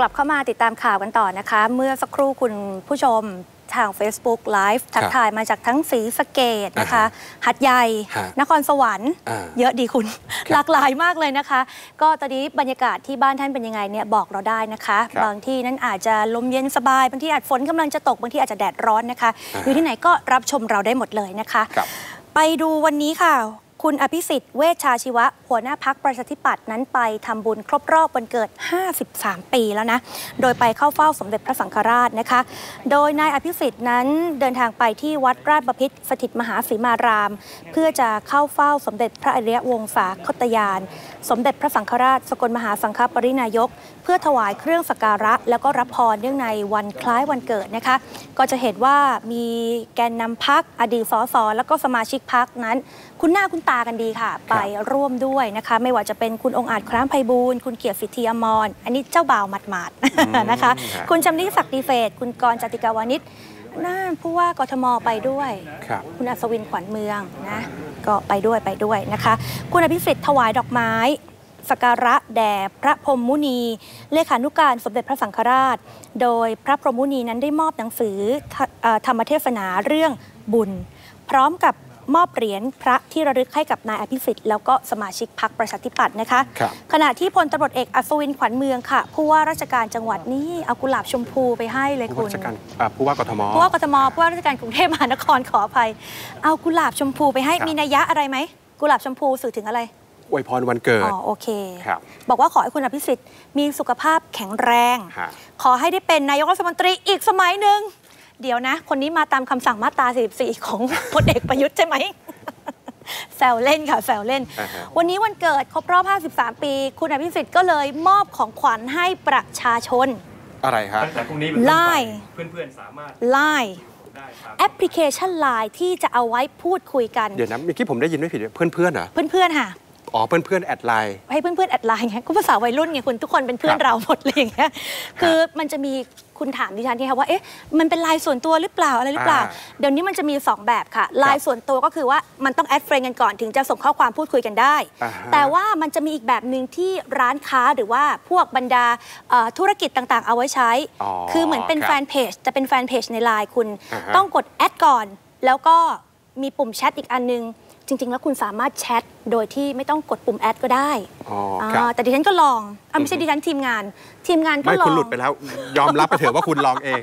กลับเข้ามาติดตามข่าวกันต่อนะคะ เมื่อสักครู่คุณผู้ชมทาง Facebook Live ทักทายมาจากทั้งสีสะเกตนะคะ หัดใหญ่ฮะนครสวรรค์อ่าเยอะดีคุณครับหลากหลายมากเลยนะคะ ก็ตอนนี้บรรยากาศที่บ้านท่านเป็นยังไงเนี่ยบอกเราได้นะคะครับบางที่นั้นอาจจะลมเย็นสบาย บางที่อาจฝนกำลังจะตก บางที่อาจจะแดดร้อนนะคะอ่าอยู่ที่ไหนก็รับชมเราได้หมดเลยนะคะครับไปดูวันนี้ค่ะ คุณอภิสิทธิ์เวชชาชีวะ หัวหน้าพักประชาธิปัตย์นั้นไปทำบุญครบรอบวันเกิด 53 ปีแล้วนะ โดยไปเข้าเฝ้าสมเด็จพระสังฆราชนะคะ โดยนายอภิสิทธิ์นั้นเดินทางไปที่วัดราชบพิตรสถิตมหาสีมาราม เพื่อจะเข้าเฝ้าสมเด็จพระอริยวงศาคตยาน สมเด็จพระสังฆราช สกลมหาสังฆปรินายก เพื่อถวายเครื่องสักการะ แล้วก็รับพรเนื่องในวันคล้ายวันเกิดนะคะ ก็จะเห็นว่ามีแกนนำพักอดีตสสแล้วก็สมาชิกพักนั้น คุณหน้าคุณตากันดีค่ะ ไปร่วมด้วยนะคะ ไม่ว่าจะเป็นคุณองค์อาจคร้ามไพบูลย์คุณเกียรติสิทธิอมรอันนี้เจ้าบ่าวหมาดๆนะคะครับคุณจำนิศักดิ์ดีเฟตคุณกรณ์จติกาวานิชน่านผู้ว่ากทมไปด้วยครับคุณอัศวินขวัญเมืองนะก็ไปด้วยไปด้วยนะคะ คุณอภิสิทธิ์ถวายดอกไม้สักการะแด่พระพรหมมุนี เลขานุการสมเด็จพระสังฆราช โดยพระพรหมมุนีนั้นได้มอบหนังสือธเอ่อธรรมเทศนาเรื่องบุญ พร้อมกับ มอบเหรียญพระที่ระลึกให้กับนายอภิสิทธิ์แล้วก็สมาชิกพรรคประชาธิปัตย์นะคะครับขณะที่พลตำรวจเอกอัศวินขวัญเมืองค่ะผู้ว่าราชการจังหวัดนี่เอากุหลาบชมพูไปให้เลยผู้คุว่าณราชการอ่าผู้ว่ากทมผู้ว่ากทมผู้ว่าราชการกรุงเทพมหานครขออภัย เอากุหลาบชมพูไปให้ครับมีนัยยะอะไรไหมกุหลาบชมพูสื่อถึงอะไรอวยพรวันเกิด อ๋อ โอเคครับบอกว่าขอให้คุณอภิสิทธิ์มีสุขภาพแข็งแรงฮะขอให้ได้เป็นนายกรัฐมนตรีอีกสมัยหนึ่ง เดี๋ยวนะ คนนี้มาตามคำสั่งมาตรา44 ของพลเอกประยุทธ์ใช่ไหมแซวเล่นค่ะแซวเล่นอ่าฮะวันนี้วันเกิดครบรอบ 53 ปี คุณอภิสิทธิ์ก็เลยมอบของขวัญให้ประชาชน อะไรครับตั้งแต่พรุ่งนี้เป็นต้นไปไล่เพื่อนๆสามารถ Line ได้ครับแอปพลิเคชัน Line ที่จะเอาไว้พูดคุยกัน เดี๋ยวนะเมื่อกี้ผมได้ยินไม่ผิดเพื่อนเพื่อนๆเหรอ เพื่อนๆค่ะอ๋อเพื่อนเพื่อนๆแอดไลน์ให้เพื่อนๆแอดไลน์ไงก็ภาษาวัยรุ่นไงคุณทุกคนเป็นเพื่อนครับเราหมดเลยอย่างเงี้ยคือมันจะมี คุณถามดิฉันที่ค่ะว่าเอ๊ะมันเป็นไลน์ส่วนตัวหรือเปล่าอะไรหรือเปล่าอ่า เดี๋ยวนี้มันจะมี 2 แบบค่ะไลน์ส่วนตัวก็คือว่ามันต้องแอดเฟรนกันก่อนถึงจะส่งข้อความพูดคุยกันได้อ่าฮะแต่ว่ามันจะมีอีกแบบหนึ่งที่ร้านค้าหรือว่าพวกบรรดาเอ่อธุรกิจต่างๆ เอาไว้ใช้อ๋อคือเหมือนเป็นครับแฟนเพจจะเป็นแฟนเพจในไลน์คุณอ่าฮะต้องกดแอดก่อน แล้วก็มีปุ่มแชทอีกอันนึง จริง ๆ แล้วคุณสามารถแชทโดยที่ไม่ต้องกดปุ่มแอดก็ได้อ๋อครับอ่าแต่ดิฉันก็ลองอะไม่ใช่ดิฉันทีมงาน ทีมงานก็ไม่ลองคุณหลุดไปแล้ว ยอมรับไปเถอะว่าคุณลองเอง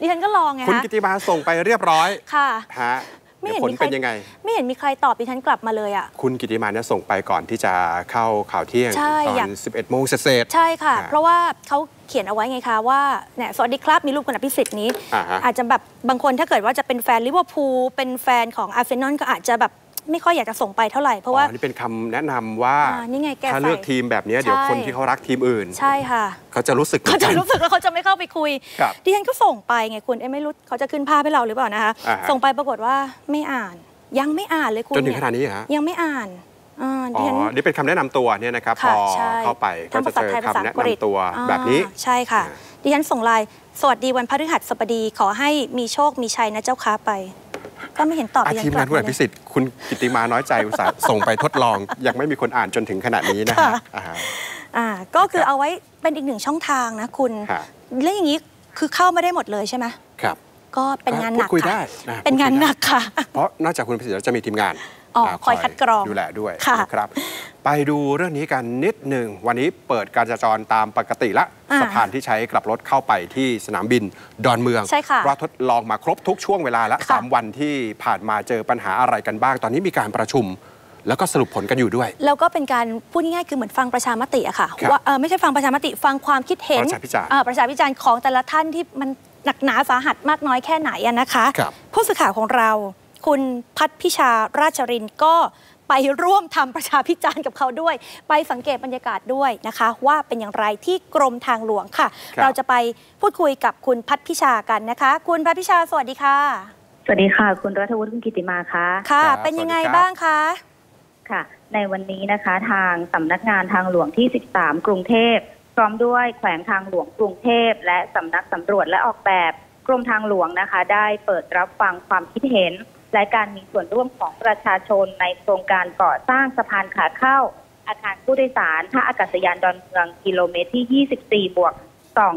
ดิฉันก็ลองไงคุณฮะกิติมาส่งไปเรียบร้อยค่ะ ฮะไม่เดี๋ยเห็วนผลมีใคร เป็นยังไง ไม่เห็นมีใครตอบดิฉันกลับมาเลยอะ คุณกิติมาเนี่ยส่งไปก่อนที่จะเข้าข่าวเที่ยงใช่ตออยาก น 11โมงเศษๆใช่ค่ะ อ่าเพราะว่าเขาเขียนเอาไว้ไงคะว่าเนี่ยสวัสดีครับ มีรูปคุณอภิสิทธิ์นี้ อ่าฮะอาจจะแบบบางคนถ้าเกิดว่าจะเป็นแฟนลิเวอร์พูลเป็นแฟนของอาร์เซนอลก็อาจจะแบบ ไม่ค่อยอยากจะส่งไปเท่าไหร่เพราะว่า อ๋อนี่เป็นคำแนะนำว่าอ่านี่ไงแกถ้าใส่เลือกทีมแบบเนี้ยเดี๋ยวใช่ คนที่เขารักทีมอื่น ใช่ค่ะ เขาจะรู้สึกเขาจะรู้สึกว่าเขาจะไม่เข้าไปคุย ครับ ดิฉันก็ส่งไปไงคุณเอ้ไม่รู้เขาจะขึ้นภาพให้เราหรือเปล่านะคะ อ่าฮะ ส่งไปปรากฏว่าไม่อ่าน ยังไม่อ่านเลยคุณจนถึงเยขนาดนี้เหรอฮะ ยังไม่อ่านอ่าอ๋ดิฉันอนี่เป็นคำแนะนำตัวเนี่ยนะครับ พค่ะอใช่เข้าไปก็ทั้งจะภาษาเจอไทยภาษาคำอัแนะงกฤษนำตัวอ่าแบบนี้ใช่ค่ะอ่าดิฉันส่งไลน์สวัสดีวันพฤหัสบดีขอให้มีโชคมีชัยนะเจ้าค้าไป ก็ไม่เห็นตอบอาดิฉัทีมนกงาลันบคุณมาอเลภิยสิทธิ์คุณกิติมาน้อยใจอุตส่าห์ส่งไปทดลอง ยังไม่มีคนอ่านจนถึงขนาดนี้นะฮะค่ะอ่าฮะอ่าก็คือเอาไว้เป็นอีกหนึ่งช่องทางนะคุณฮะแล้วอย่างนี้คือเข้าไม่ได้หมดเลยใช่ไหมครับ ก็เป็นงานหนักพูดคุยได้ค่ะนะเป็นงานพูดคุยได้หนักค่ะ เพราะนอกจากคุณอภิสิทธิ์แล้วจะมีทีมงานอ๋อ คอยคัดกรองดูแลด้วยค่ะนะครับ ไปดูเรื่องนี้กันนิดหนึ่ง วันนี้เปิดการจราจรตามปกติละอ่าสะพานที่ใช้กลับรถเข้าไปที่สนามบินดอนเมืองใช่ค่ะว่าทดลองมาครบทุกช่วงเวลาละค่ะสามวันที่ผ่านมาเจอปัญหาอะไรกันบ้าง ตอนนี้มีการประชุมแล้วก็สรุปผลกันอยู่ด้วย แล้วก็เป็นการพูดง่ายๆคือเหมือนฟังประชามติอะค่ะครับว่าเออไม่ใช่ฟังประชามติฟังความคิดเห็นประชาพิจารณ์เอ่อประชาพิจารณ์ของแต่ละท่านที่มันหนักหนาสาหัสมากน้อยแค่ไหนอะนะคะครับผู้สื่อข่าวของเรา คุณพัฒพิชาราชรินทร์ก็ไปร่วมทำประชาพิจารณ์กับเขาด้วย ไปสังเกตบรรยากาศด้วยนะคะ ว่าเป็นอย่างไรที่กรมทางหลวงค่ะครับเราจะไปพูดคุยกับคุณพัฒพิชากันนะคะ คุณพัฒพิชาสวัสดีค่ะ สวัสดีค่ะ คุณรัฐวุฒิคุณกิติมาค่ะค่ะครับเป็นยังไงสวัสดีครับบ้างคะค่ะ ในวันนี้นะคะทางสำนักงานทางหลวงที่ 13 กรุงเทพพร้อมด้วยแขวงทางหลวงกรุงเทพและสำนักสำรวจและออกแบบกรมทางหลวงนะคะ ได้เปิดรับฟังความคิดเห็น และการมีส่วนร่วมของประชาชนในโครงการก่อสร้างสะพานขาเข้า อาคารผู้โดยสารท่าอากาศยานดอนเมืองกิโลเมตรที่ 24 บวก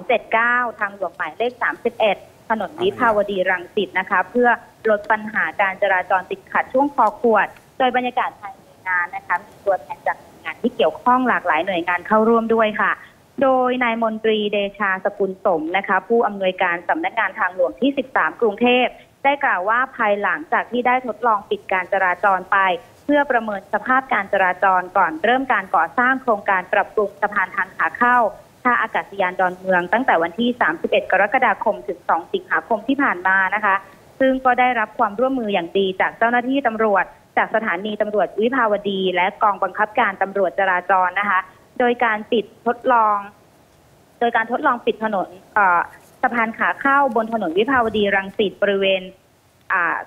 279 ทางหลวงหมายเลข 31 ถนนวิภาวดีรังสิตนะคะ เพื่อลดปัญหาการจราจรติดขัดช่วงคอขวด โดยบรรยากาศภายในงานนะคะมีตัวแทนจากหน่วยงานที่เกี่ยวข้องหลากหลายหน่วยงานเข้าร่วมด้วยค่ะโดยนายมนตรีเดชาสกุลสมนะคะ ผู้อำนวยการสำนักงานทางหลวงที่ 13 กรุงเทพ ได้กล่าวว่าภายหลังจากที่ได้ทดลองปิดการจราจรไป เพื่อประเมินสภาพการจราจรก่อนเริ่มการก่อสร้างโครงการปรับปรุงสะพานทางขาเข้าท่าอากาศยานดอนเมือง ตั้งแต่วันที่ 31 กรกฎาคมถึง 2 สิงหาคมที่ผ่านมานะคะ ซึ่งก็ได้รับความร่วมมืออย่างดีจากเจ้าหน้าที่ตำรวจ จากสถานีตำรวจวิภาวดี และกองบังคับการตำรวจจราจรนะคะ โดยการปิดทดลอง โดยการทดลองปิดถนนเอ่อะพานขาเข้าบนถนนวิภาวดีรังสิตบริเวณ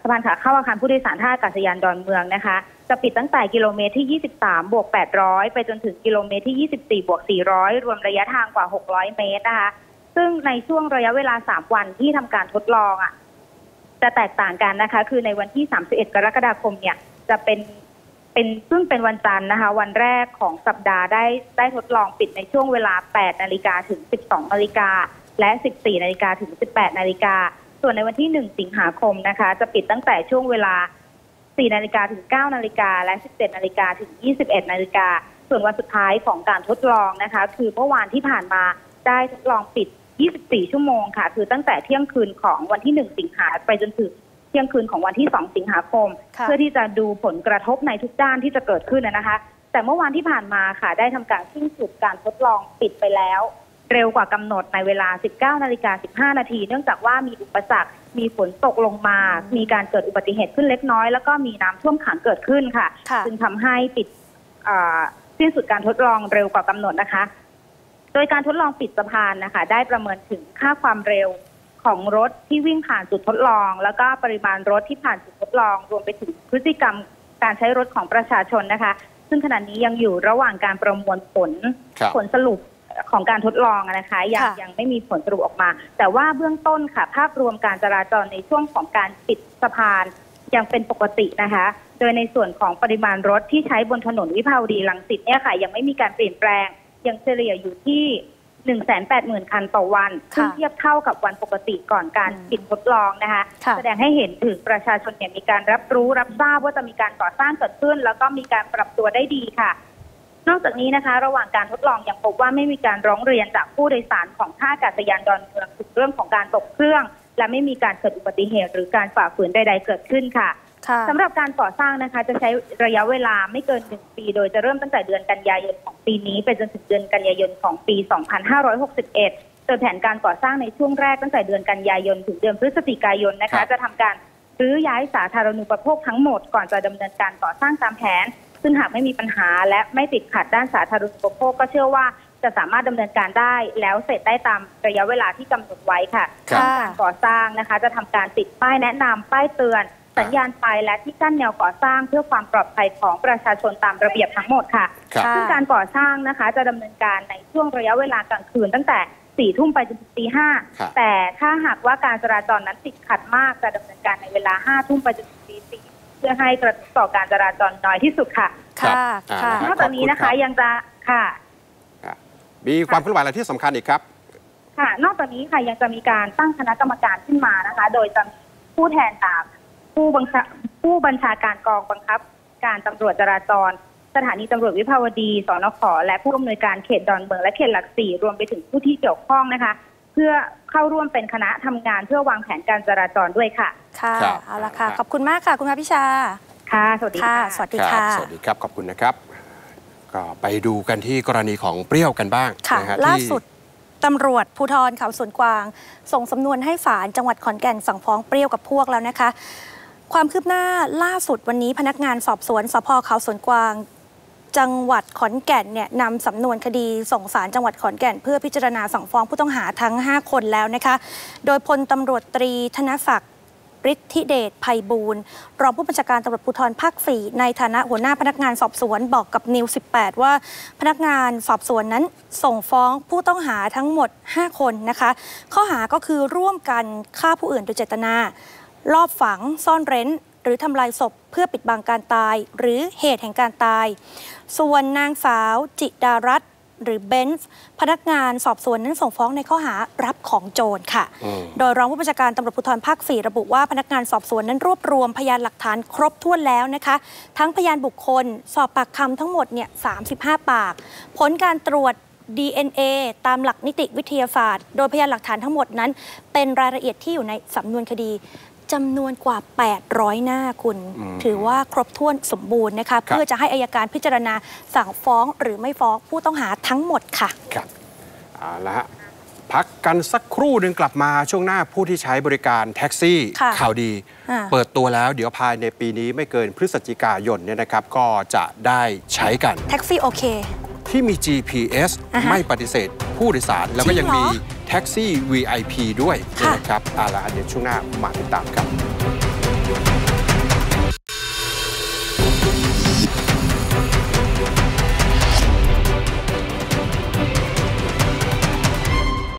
สะพานขาเข้าอาคารผู้โดยสารท่าอากาศยานดอนเมืองนะคะ จะปิดตั้งแต่กิโลเมตรที่ 23 บวก 800 ไปจนถึงกิโลเมตรที่ 24 บวก 400 รวมระยะทางกว่า 600 เมตรนะคะ ซึ่งในช่วงระยะเวลา 3 วันที่ทำการทดลองอะ จะแตกต่างกันนะคะ คือในวันที่ 31 กรกฎาคมเนี่ย จะเป็นเป็นซึ่งเป็นวันจันทร์นะคะ วันแรกของสัปดาห์ได้ได้ทดลองปิดในช่วงเวลา 8 นาฬิกาถึง 12 นาฬิกา และ 14 นาฬิกาถึง 18 นาฬิกา ส่วนในวันที่ 1 สิงหาคมนะคะ จะปิดตั้งแต่ช่วงเวลา 4 นาฬิกาถึง 9 นาฬิกา และ 17 นาฬิกาถึง 21 นาฬิกา ส่วนวันสุดท้ายของการทดลองนะคะ คือเมื่อวานที่ผ่านมาได้ทดลองปิด 24 ชั่วโมงค่ะ คือตั้งแต่เที่ยงคืนของวันที่ 1 สิงหาไปจนถึงเที่ยงคืนของวันที่ 2 สิงหาคมค่ะเพื่อที่จะดูผลกระทบในทุกด้านที่จะเกิดขึ้นนะนะคะ แต่เมื่อวานที่ผ่านมาค่ะ ได้ทำการสิ้นสุดการทดลองปิดไปแล้ว เร็วกว่ากำหนดในเวลา 19นาฬิกา15 นาที เนื่องจากว่ามีอุปสรรค มีฝนตกลงมา มีการเกิดอุบัติเหตุขึ้นเล็กน้อย แล้วก็มีน้ำท่วมขังเกิดขึ้นค่ะค่ะจึงทำให้ปิดอ่าสิ้นสุดการทดลองเร็วกว่ากำหนดนะคะ โดยการทดลองปิดสะพานนะคะ ได้ประเมินถึงค่าความเร็วของรถที่วิ่งผ่านจุดทดลอง แล้วก็ปริมาณรถที่ผ่านจุดทดลอง รวมไปถึงพฤติกรรมการใช้รถของประชาชนนะคะ ซึ่งขณะนี้ยังอยู่ระหว่างการประมวลผลครับผลสรุป ของการทดลองนะคะยังค่ะยังไม่มีผลสรุปออกมา แต่ว่าเบื้องต้นค่ะ ภาพรวมการจราจรในช่วงของการปิดสะพานยังเป็นปกตินะคะ โดยในส่วนของปริมาณรถที่ใช้บนถนนวิภาวดีรังสิตเนี่ยค่ะ ยังไม่มีการเปลี่ยนแปลง ยังเฉลี่ยอยู่ที่180,000 คันต่อวันค่ะซึ่งเทียบเท่ากับวันปกติก่อนการอืมปิดทดลองนะคะค่ะแสดงให้เห็นถึงประชาชนเนี่ยมีการรับรู้รับทราบว่าจะมีการก่อสร้างเกิดขึ้น แล้วก็มีการปรับตัวได้ดีค่ะ นอกจากนี้นะคะ ระหว่างการทดลองยังพบว่าไม่มีการร้องเรียนจากผู้โดยสารของท่าอากาศยานดอนเมืองถึงเรื่องของการตกเครื่อง และไม่มีการเกิดอุบัติเหตุหรือการฝ่าฝืนใด ๆ เกิดขึ้นค่ะค่ะสำหรับการก่อสร้างนะคะ จะใช้ระยะเวลาไม่เกินหนึ่งปี โดยจะเริ่มตั้งแต่เดือนกันยายนของปีนี้ไปจนถึงเดือนกันยายนของปี 2561 โดยแผนการก่อสร้างในช่วงแรกตั้งแต่เดือนกันยายนถึงเดือนพฤศจิกายนนะครัคะบจะทำการรื้อย้ายสาธารณูปโภคทั้งหมดก่อนจะดำเนินการก่อสร้างตามแผน ซึ่งหากไม่มีปัญหาและไม่ติดขัดด้านสาธารณูปโภคก็เชื่อว่าจะสามารถดำเนินการได้แล้วเสร็จได้ตามระยะเวลาที่กำหนดไว้ค่ะครับค่ะการก่อสร้างนะคะ จะทำการติดป้ายแนะนำป้ายเตือน สัญญาณไฟและที่กั้นแนวก่อสร้างเพื่อความปลอดภัยของประชาชนตามระเบียบทั้งหมดค่ะครับค่ะซึ่งการก่อสร้างนะคะ จะดำเนินการในช่วงระยะเวลากลางคืนตั้งแต่สี่ทุ่มไปจนถึงตีห้าครับแต่ถ้าหากว่าการจราจรนั้นติดขัดมากจะดำเนินการในเวลาห้าทุ่มไปจนถึงตีสี่ เพื่อให้กระทบต่อการจราจรน้อยที่สุดค่ะครับค่ะอ่า ค่ะนะนอกจากนี้นะคะขอบคุณครับ ยังจะค่ะ มีความเคลื่อนไหวอะไรที่สำคัญอีกครับ ค่ะ นอกจากนี้ค่ะยังจะมีการตั้งคณะกรรมการขึ้นมานะคะ โดยจะมีผู้แทนจากผู้บัญชาผู้บัญชาการกองบังคับ การตำรวจจราจร สถานีตำรวจวิภาวดีสนขและผู้อำนวยการเขตดอนเมืองและเขตหลักสี่รวมไปถึงผู้ที่เกี่ยวข้องนะคะ เพื่อ เข้าร่วมเป็นคณะทำงานเพื่อวางแผนการจราจรด้วยค่ะค่ะครับ เอาละค่ะครับขอบคุณมากค่ะ คุณพระพิชาค่ะสวัสดีค่ะ ค่ะ สวัสดีครับค่ะ สวัสดีครับ ขอบคุณนะครับ ก็ไปดูกันที่กรณีของเปรี้ยวกันบ้างค่ะ นะฮะล่าที่ สุดตำรวจภูธรเขาสวนกวาง ส่งสำนวนให้ศาลจังหวัดขอนแก่นสั่งฟ้องเปรี้ยวกับพวกแล้วนะคะ ความคืบหน้าล่าสุดวันนี้พนักงานสอบสวนสพเขาสวนกวาง จังหวัดขอนแก่นเนี่ยนำสำนวนคดีส่งสารจังหวัดขอนแก่น เพื่อพิจารณาสั่งฟ้องผู้ต้องหาทั้ง 5 คนแล้วนะคะ โดยพลตำรวจตรีธนศักดิ์ฤทธิเดชภัยบูรณ์รองผู้บัญชาการตำรวจภูธรภาค 4 ในฐานะหัวหน้าพนักงานสอบสวนบอกกับนิว 18 ว่าพนักงานสอบสวนนั้นส่งฟ้องผู้ต้องหาทั้งหมด 5 คนนะคะ ข้อหาก็คือร่วมกันฆ่าผู้อื่นโดยเจตนาลอบฝังซ่อนเร้น รือทำลายศพเพื่อปิดบังการตาย หรือเหตุแห่งการตาย ส่วนนางสาวจิดารัตน์หรือเบนซ์พนักงานสอบสวนนั้นส่งฟ้องในข้อหารับของโจรค่ะอืมโดยรองผู้บัญชาการตำรวจภูธรภาค 4 ระบุว่าพนักงานสอบสวนนั้นรวบรวมพยานหลักฐานครบถ้วนแล้วนะคะ ทั้งพยานบุคคล สอบปากคำทั้งหมดเนี่ย35ปาก ผลการตรวจ DNA ตามหลักนิติวิทยาศาสตร์ โดยพยานหลักฐานทั้งหมดนั้น เป็นรายละเอียดที่อยู่ในสำนวนคดี จำนวนกว่า 800 หน้าคุณอืมถือว่าครบถ้วนสมบูรณ์นะคะเพื่อจะให้อายการพิจารณาสั่งฟ้องหรือไม่ฟ้องผู้ต้องหาทั้งหมดค่ะครับเอาละฮะพักกันสักครู่หนึ่งกลับมาช่วงหน้าผู้ที่ใช้บริการแท็กซี่ค่ะข่าวดีอ่าเปิดตัวแล้วเดี๋ยวภายในปีนี้ไม่เกินพฤศจิกายนเนี่ยนะครับ ก็จะได้ใช้กัน แท็กซี่โอเค ที่มี GPS อ่าฮะไม่ปฏิเสธผู้โดยสารแล้วก็ยังจริงเหรอมี แท็กซี่ VIP ด้วยค่ะนะครับเอาละเดี๋ยวช่วงหน้ามาติดตามครับ